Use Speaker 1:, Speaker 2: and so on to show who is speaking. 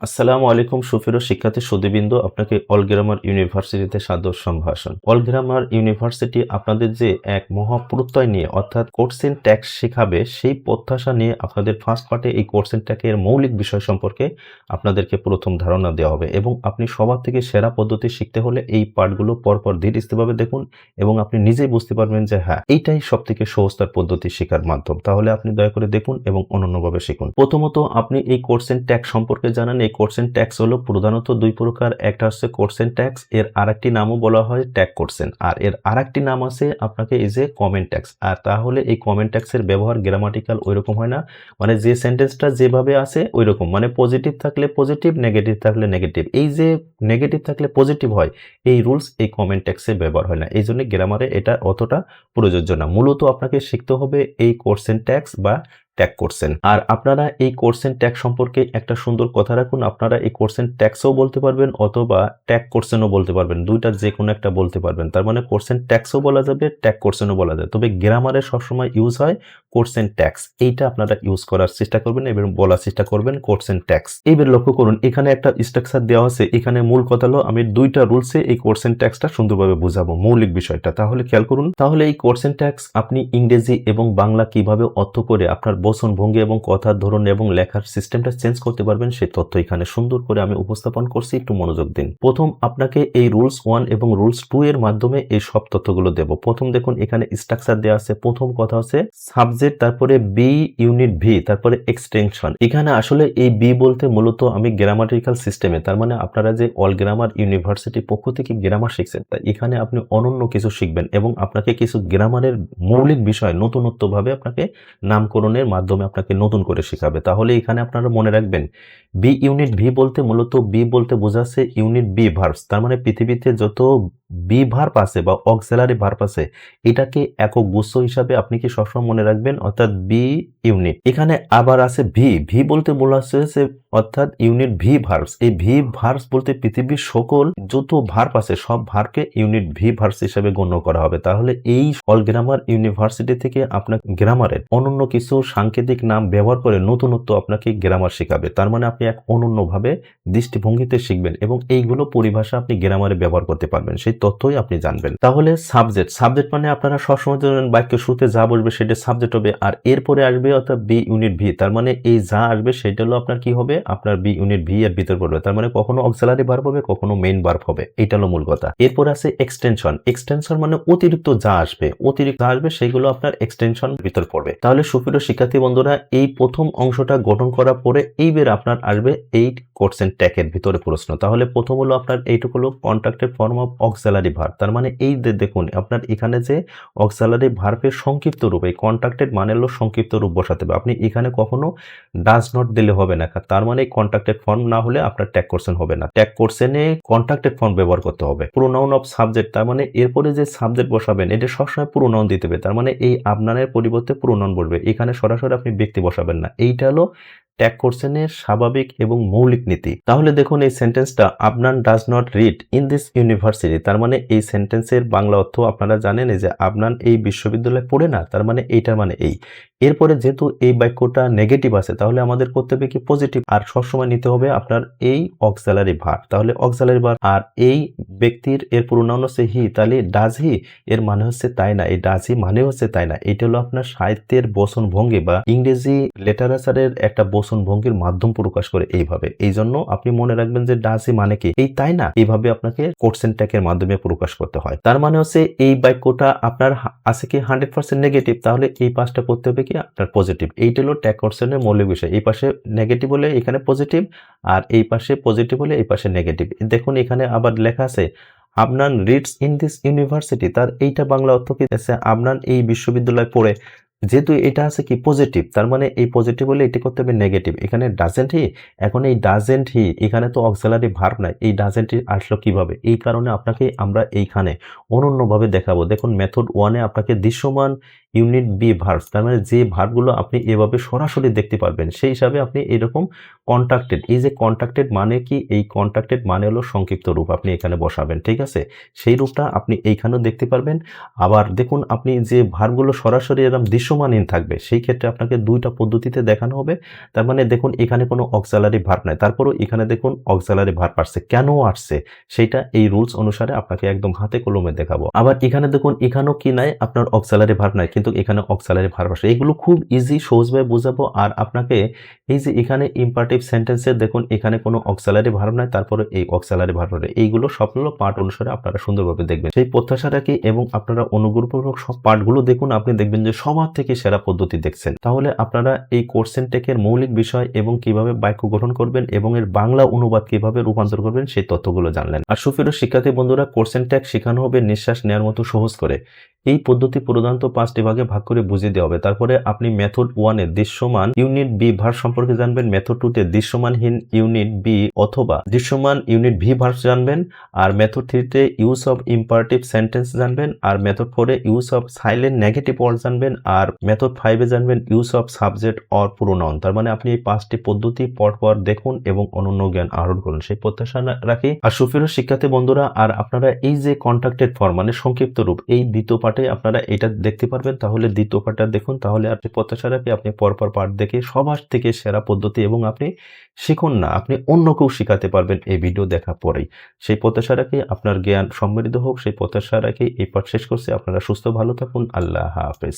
Speaker 1: আসসালামু আলাইকুম সুফিরো শিক্ষার্থী সুদীবিন্দু আপনাকে অল গ্রামার ইউনিভার্সিটিতে সাদর সম্ভাষণ। অল গ্রামার ইউনিভার্সিটি আপনাদের যে এক মহাপ্রত্যয় নিয়ে, অর্থাৎ কোর্সেন ট্যাক্স শেখাবে, সেই প্রত্যাশা নিয়ে আপনাদের ফার্স্ট পার্টে এই কোর্সেন ট্যাকের মৌলিক বিষয় সম্পর্কে আপনাদেরকে প্রথম ধারণা দেওয়া হবে এবং আপনি সবার থেকে সেরা পদ্ধতি শিখতে হলে এই পার্টগুলো পরপর ধীরস্থিরভাবে দেখুন এবং আপনি নিজেই বুঝতে পারবেন যে হ্যাঁ এইটাই সব থেকে সহজতার পদ্ধতি শেখার মাধ্যম। তাহলে আপনি দয়া করে দেখুন এবং অনন্যভাবে শিখুন। প্রথমত আপনি এই কোর্সেন ট্যাক্স সম্পর্কে জানান এই কোর্সেন ট্যাক্স হলো প্রধানত দুই প্রকার। একটা হচ্ছে কোর্সেন ট্যাক্স এর আরেকটি নামও বলা হয় ট্যাগ কোর্সেন আর এর আরেকটি নাম আছে আপনাকে এই যে কমেন্ট ট্যাক্স আর তাহলে এই কমেন্ট ট্যাক্সের ব্যবহার গ্রামাটিক্যাল ওইরকম হয় না। মানে যে সেন্টেন্সটা যেভাবে আছে ওই রকম মানে পজিটিভ থাকলে পজিটিভ নেগেটিভ থাকলে নেগেটিভ এই যে নেগেটিভ থাকলে পজিটিভ হয়, এই রুলস এই কমেন্ট ট্যাক্সে ব্যবহার হয় না। এই জন্য গ্রামারে এটা অতটা প্রযোজ্য না। মূলত আপনাকে শিখতে হবে এই কোর্সেন ট্যাক্স বা ট্যাগ করছেন। আর আপনারা এই কোর্সেন ট্যাগ সম্পর্কে একটা সুন্দর কথা রাখুন, আপনারা এই কোর্সেন ট্যাক্সও বলতে পারবেন অথবা ট্যাগ কোর্সেনও বলতে পারবেন দুইটার যে কোনো একটা বলতে পারবেন। তার মানে কোর্সেন ট্যাক্সও বলা যাবে ট্যাগ কোর্সেনও বলা যায় তবে গ্রামারে সবসময় ইউজ হয় কোর্সেন ট্যাক্স এইটা আপনারা ইউজ করার চেষ্টা করবেন এবং বলার চেষ্টা করবেন কোর্সেন ট্যাক্স এইবার লক্ষ্য করুন, এখানে একটা স্ট্রাকচার দেওয়া আছে। এখানে মূল কথা হলো, আমি দুইটা রুলসে এই কোর্সেন ট্যাক্সটা সুন্দরভাবে বুঝাবো মৌলিক বিষয়টা। তাহলে খেয়াল করুন, তাহলে এই কোর্সেন ট্যাক্স আপনি ইংরেজি এবং বাংলা কীভাবে অর্থ করে আপনার বচন ভঙ্গি এবং কথার ধরন এবং লেখার সিস্টেমটা চেঞ্জ করতে পারবেন, সেই তথ্য এখানে সুন্দর করে আমি উপস্থাপন করছি, একটু মনোযোগ দিন। প্রথম আপনাকে এই রুলস ওয়ান এবং রুলস টু এর মাধ্যমে এই সব তথ্যগুলো দেব। প্রথম দেখুন, এখানে স্ট্রাকচার দেওয়া আছে, প্রথম কথা হচ্ছে সাবজেক্ট তারপরে বি ইউনিট ভি তারপরে এক্সটেনশন এখানে আসলে এই বি বলতে মূলত আমি গ্রামাটিক্যাল সিস্টেমে তার মানে আপনারা যে অল গ্রামার ইউনিভার্সিটি পক্ষ থেকে গ্রামার শিখছেন, তাই এখানে আপনি অনন্য কিছু শিখবেন এবং আপনাকে কিছু গ্রামারের মৌলিক বিষয় নতুনত্বভাবে আপনাকে নামকরণের মাধ্যমে আপনাকে নতুন করে শেখাবে। তাহলে এখানে আপনারা মনে রাখবেন বি ইউনিট ভি বলতে মূলত বি বলতে বোঝাচ্ছে ইউনিট বি ভার্বস তার মানে পৃথিবীতে যত বি ভার্ব আছে বা অক্সিলারি ভার্ব আছে, এটাকে একক গুচ্ছ হিসাবে আপনি কি সবসময় মনে রাখবেন? অর্থাৎ বি ইউনিট এখানে আবার আছে ভি ভি বলতে বলা হচ্ছে, অর্থাৎ ইউনিট ভি ভার্বস এই ভি ভার্বস বলতে পৃথিবীর সকল যত ভার্ব আছে, সব ভার্বকে ইউনিট ভি ভার্বস হিসাবে গণ্য করা হবে। তাহলে এই অল গ্রামার ইউনিভার্সিটি থেকে আপনার গ্রামারের অনন্য কিছু সাংকেতিক নাম ব্যবহার করে নতুনত্ব আপনাকে গ্রামার শেখাবে। তার মানে আপনি এক অনন্যভাবে দৃষ্টিভঙ্গিতে শিখবেন এবং এইগুলো পরিভাষা আপনি গ্রামারে ব্যবহার করতে পারবেন। সেই তথ্যই আপনি জানবেন। তাহলে সাবজেক্ট সাবজেক্ট মানে আপনারা সবসময় জানেন বাক্য শুরুতে যা বসবে সেটা সাবজেক্ট হবে আর এরপরে আসবে অর্থাৎ বি ইউনিট ভি তার মানে এই যা আসবে সেটা হলো আপনার কি হবে? আপনার বি ইউনিট ভি এর ভিতর পড়বে। তার মানে কখনো অক্সিলারি ভার্ব হবে, কখনো মেইন ভার্ব হবে। এটা হলো মূল কথা। এরপর আছে এক্সটেনশন এক্সটেনশন মানে অতিরিক্ত যা আসবে, অতিরিক্ত যা আসবে সেগুলো আপনার এক্সটেনশন ভিতর পড়বে। তাহলে সুপ্রিয় শিক্ষার্থী বন্ধুরা, এই প্রথম অংশটা গঠন করার পরে এইবার আপনার আসবে এইট কোর্সেন ট্যাকের ভিতরে প্রশ্ন। তাহলে প্রথম হলো আপনার এইটুকু হলো contracted form of auxiliary verb তার মানে এই দেখুন, আপনার এখানে যে অক্সিলারি ভার্বের সংক্ষিপ্ত রূপ, এই কন্ট্রাক্টেড মানে হলো সংক্ষিপ্ত রূপ বসাতে হবে। আপনি এখানে কখনো ডাজ নট দিলে হবে না। তার মানে কন্ট্রাক্টেড ফর্ম না হলে আপনার ট্যাগ কোর্সেন হবে না। ট্যাগ কোর্সেনে কন্ট্রাক্টেড ফর্ম ব্যবহার করতে হবে। প্রোনাউন অফ সাবজেক্ট তার মানে এরপরে যে সাবজেক্ট বসাবেন, এটা সবসময় প্রোনাউন দিতে হবে। তার মানে এই আপনানের পরিবর্তে প্রোনাউন বলবে। এখানে সরাসরি আপনি ব্যক্তি বসাবেন না। এইটা হলো ট্যাগ কোর্সেনের স্বাভাবিক এবং মৌলিক নীতি। তাহলে দেখুন এই সেন্টেন্সটা আপনার does not read in this university তার মানে এই সেন্টেন্সের বাংলা অর্থ আপনারা জানেন যে আপনার এই বিশ্ববিদ্যালয়ে পড়ে না, তার মানে এইটার মানে এই। এরপরে যেহেতু এই বাক্যটা নেগেটিভ আছে, তাহলে আমাদের করতে হবে কি পজিটিভ আর সবসময় নিতে হবে আপনার এই অক্সালারি ভার তাহলে অক্সালারি ভার আর এই ব্যক্তির এর প্রোনাউন হচ্ছে হি তাহলে ডাজ হি এর মানে হচ্ছে তাই না, এই ডাজ হি মানে হচ্ছে তাই না, এটা হলো আপনার সাহিত্যের বসন ভঙ্গি বা ইংরেজি লিটারেচারের একটা ভঙ্গির মাধ্যম প্রকাশ করে এইভাবে। এই জন্য আপনি মনে রাখবেন যে ডাসি মানে কি? এই তাই না? এইভাবে আপনাকে কোর্সেন ট্যাকের মাধ্যমে প্রকাশ করতে হয়। তার মানে হচ্ছে এই বাক্যটা আপনার আছে কি হান্ড্রেড পার্সেন্ট নেগেটিভ? তাহলে এই পাশটা করতে হবে কি আপনার পজিটিভ। এইটা হলো ট্যাগ কোর্সেনের মৌলিক বিষয়। এই পাশে নেগেটিভ হলে এখানে পজিটিভ আর এই পাশে পজিটিভ হলে এই পাশে নেগেটিভ। দেখুন এখানে আবার লেখা আছে, আপনার রিডস ইন দিস ইউনিভার্সিটি। তার এইটা বাংলা অর্থ কি? আপনার এই বিশ্ববিদ্যালয়ে পড়ে যেহেতু এটা আছে কি পজিটিভ তার মানে এই পজিটিভ হলে এটি করতে হবে নেগেটিভ এখানে ডাজেন্ট হি এখন এই ডাজেন্ট হি এখানে তো অক্সেলারি ভার্ব নাই, এই ডাজেন্ট হি আসলো কীভাবে? এই কারণে আপনাকে আমরা এইখানে অনন্যভাবে দেখাবো। দেখুন মেথড ওয়ানে আপনাকে দৃশ্যমান ইউনিট বি ভার্বস তার মানে যে ভার্বগুলো আপনি এভাবে সরাসরি দেখতে পারবেন, সেই হিসাবে আপনি এরকম কন্ট্রাক্টেড এই যে কন্ট্রাক্টেড মানে কি? এই কন্ট্রাক্টেড মানে হলো সংক্ষিপ্ত রূপ আপনি এখানে বসাবেন, ঠিক আছে? সেই রূপটা আপনি এইখানেও দেখতে পারবেন। আবার দেখুন আপনি যে ভার্বগুলো সরাসরি এরকম দৃশ্যমানহীন থাকবে, সেই ক্ষেত্রে আপনাকে দুইটা পদ্ধতিতে দেখানো হবে। তার মানে দেখুন এখানে কোনো অক্সালারি ভার্ব নাই, তারপরও এখানে দেখুন অক্সালারি ভার্ব আসছে। কেন আসছে? সেটা এই রুলস অনুসারে আপনাকে একদম হাতে কলমে দেখাবো। আবার এখানে দেখুন এখানেও কি নাই? আপনার অক্সালারি ভার্ব নাই। কিন্তু এখানে অক্সালারি ভার্ব আসে এগুলো খুব ইজি সহজভাবে বোঝাবো। আর আপনাকে এই যে এখানে ইম্পারেটিভ সেন্টেন্সে দেখুন, এখানে কোনো অক্সালারি ভার্ব নাই, তারপরে এই অক্সালারি ভার্ব নাই এইগুলো সবগুলো পার্ট অনুসারে আপনারা সুন্দরভাবে দেখবেন। সেই প্রত্যাশা রাখি এবং আপনারা অনুগ্রহপূর্বক সব পার্টগুলো দেখুন, আপনি দেখবেন যে সবার থেকে সেরা পদ্ধতি দেখছেন। তাহলে আপনারা এই কোর্সেন টেকের মৌলিক বিষয় এবং কীভাবে বাক্য গঠন করবেন এবং এর বাংলা অনুবাদ কীভাবে রূপান্তর করবেন, সেই তথ্যগুলো জানলেন। আর সুফিরো শিক্ষার্থী বন্ধুরা, কোর্সেন ট্যাগ শেখানো হবে নিঃশ্বাস নেওয়ার মতো সহজ করে। এই পদ্ধতি প্রধানত পাঁচটি ভাগে ভাগ করে বুঝিয়ে দেওয়া হবে। তারপরে আপনি মেথড ওয়ানে দৃশ্যমান ইউনিট বি ভার সম্পর্কে জানবেন মেথড টুতে দৃশ্যমানহীন ইউনিট বি অথবা দৃশ্যমান ইউনিট ভি ভার জানবেন, আর মেথড থ্রিতে ইউজ অফ ইম্পারেটিভ সেন্টেন্স জানবেন, আর মেথড ফোরে use of silent negative word জানবেন, আর মেথড ফাইভে জানবেন use of subject or pronoun তার মানে আপনি এই পাঁচটি পদ্ধতি পরপর দেখুন এবং অনন্য জ্ঞান আহরণ করুন। সেই প্রত্যাশা রাখি। আর সুফিরো শিক্ষার্থী বন্ধুরা, আর আপনারা এই যে কন্ট্রাক্টেড ফর্ম মানে সংক্ষিপ্ত রূপ, এই দ্বিতীয় পাঠে আপনারা এটা দেখতে পারবেন। তাহলে দ্বিতীয় পার্টটা দেখুন। তাহলে আপনি প্রত্যাশা রাখি আপনি পরপর পার্ট দেখে সবার থেকে সেরা পদ্ধতি এবং আপনি শিখুন না, আপনি অন্য কেউ শেখাতে পারবেন এই ভিডিও দেখার পরেই। সেই প্রত্যাশা রাখি আপনার জ্ঞান সম্মিলিত হোক। সেই প্রত্যাশা রাখি এই পাঠ শেষ করছে। আপনারা সুস্থ, ভালো থাকুন। আল্লাহ হাফেজ।